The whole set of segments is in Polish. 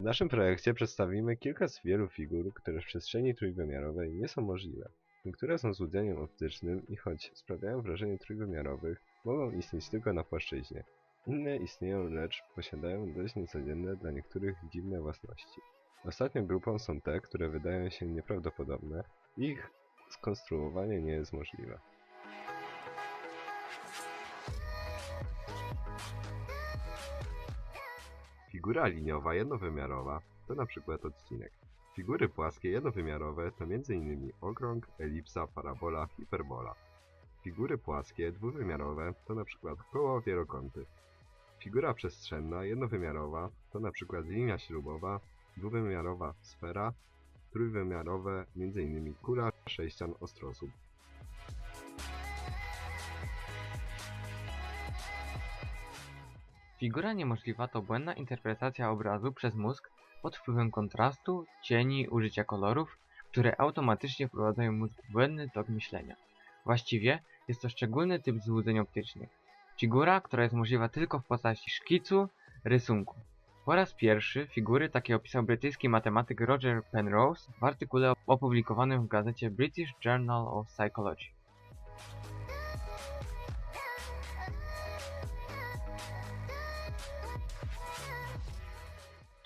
W naszym projekcie przedstawimy kilka z wielu figur, które w przestrzeni trójwymiarowej nie są możliwe. Niektóre są złudzeniem optycznym i choć sprawiają wrażenie trójwymiarowych, mogą istnieć tylko na płaszczyźnie. Inne istnieją, lecz posiadają dość niecodzienne dla niektórych dziwne własności. Ostatnią grupą są te, które wydają się nieprawdopodobne ich skonstruowanie nie jest możliwe. Figura liniowa jednowymiarowa to przykład odcinek. Figury płaskie jednowymiarowe to m.in. okrąg, elipsa, parabola, hiperbola. Figury płaskie dwuwymiarowe to przykład koło, wielokąty. Figura przestrzenna jednowymiarowa to przykład linia śrubowa, dwuwymiarowa sfera, trójwymiarowe m.in. kula, sześcian, ostrosób. Figura niemożliwa to błędna interpretacja obrazu przez mózg pod wpływem kontrastu, cieni, użycia kolorów, które automatycznie wprowadzają mózg w błędny tok myślenia. Właściwie jest to szczególny typ złudzeń optycznych. Figura, która jest możliwa tylko w postaci szkicu, rysunku. Po raz pierwszy figury takie opisał brytyjski matematyk Roger Penrose w artykule opublikowanym w gazecie British Journal of Psychology.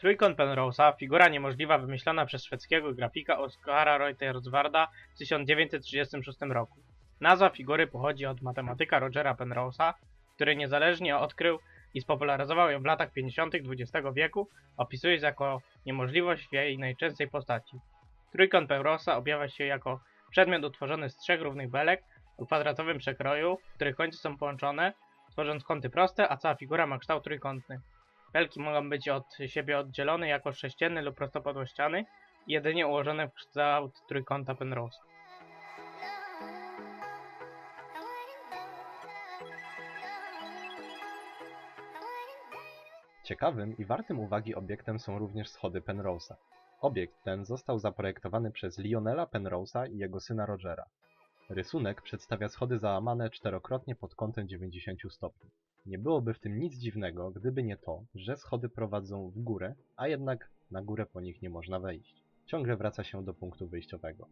Trójkąt Penrose'a, figura niemożliwa wymyślona przez szwedzkiego grafika Oskara Reuterswarda w 1936 roku. Nazwa figury pochodzi od matematyka Rogera Penrose'a, który niezależnie odkrył i spopularyzował ją w latach 50. XX wieku, opisując jako niemożliwość w jej najczęstszej postaci. Trójkąt Penrose'a objawia się jako przedmiot utworzony z trzech równych belek o kwadratowym przekroju, których końce są połączone, tworząc kąty proste, a cała figura ma kształt trójkątny. Belki mogą być od siebie oddzielone jako sześcienne lub prostopadłościany jedynie ułożone w kształt trójkąta Penrose. Ciekawym i wartym uwagi obiektem są również schody Penrose'a. Obiekt ten został zaprojektowany przez Lionela Penrose'a i jego syna Rogera. Rysunek przedstawia schody załamane czterokrotnie pod kątem 90 stopni. Nie byłoby w tym nic dziwnego, gdyby nie to, że schody prowadzą w górę, a jednak na górę po nich nie można wejść. Ciągle wraca się do punktu wyjściowego.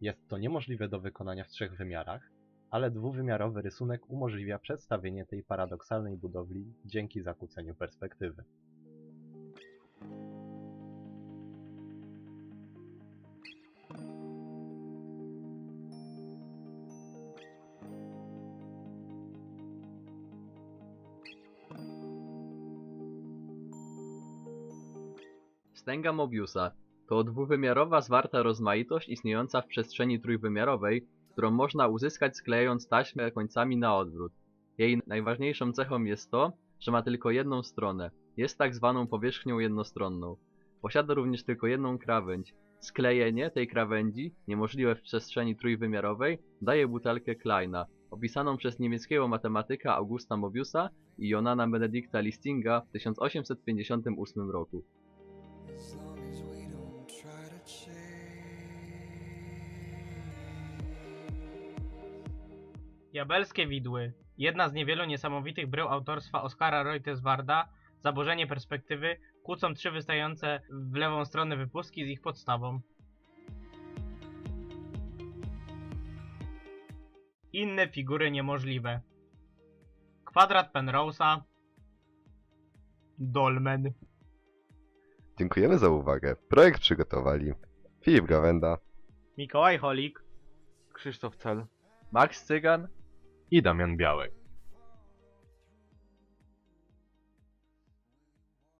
Jest to niemożliwe do wykonania w trzech wymiarach, ale dwuwymiarowy rysunek umożliwia przedstawienie tej paradoksalnej budowli dzięki zakłóceniu perspektywy. Wstęga Mobiusa to dwuwymiarowa zwarta rozmaitość istniejąca w przestrzeni trójwymiarowej, którą można uzyskać sklejając taśmę końcami na odwrót. Jej najważniejszą cechą jest to, że ma tylko jedną stronę. Jest tak zwaną powierzchnią jednostronną. Posiada również tylko jedną krawędź. Sklejenie tej krawędzi, niemożliwe w przestrzeni trójwymiarowej, daje butelkę Kleina, opisaną przez niemieckiego matematyka Augusta Mobiusa i Jonana Benedicta Listinga w 1858 roku. Diabelskie widły. Jedna z niewielu niesamowitych brył autorstwa Oskara Reuterswarda, zaburzenie perspektywy, kłócą trzy wystające w lewą stronę wypustki z ich podstawą. Inne figury niemożliwe. Kwadrat Penrose'a. Dolmen. Dziękujemy za uwagę. Projekt przygotowali Filip Gawenda Mikołaj Holik. Krzysztof Cel. Max Cygan I Damian Białek.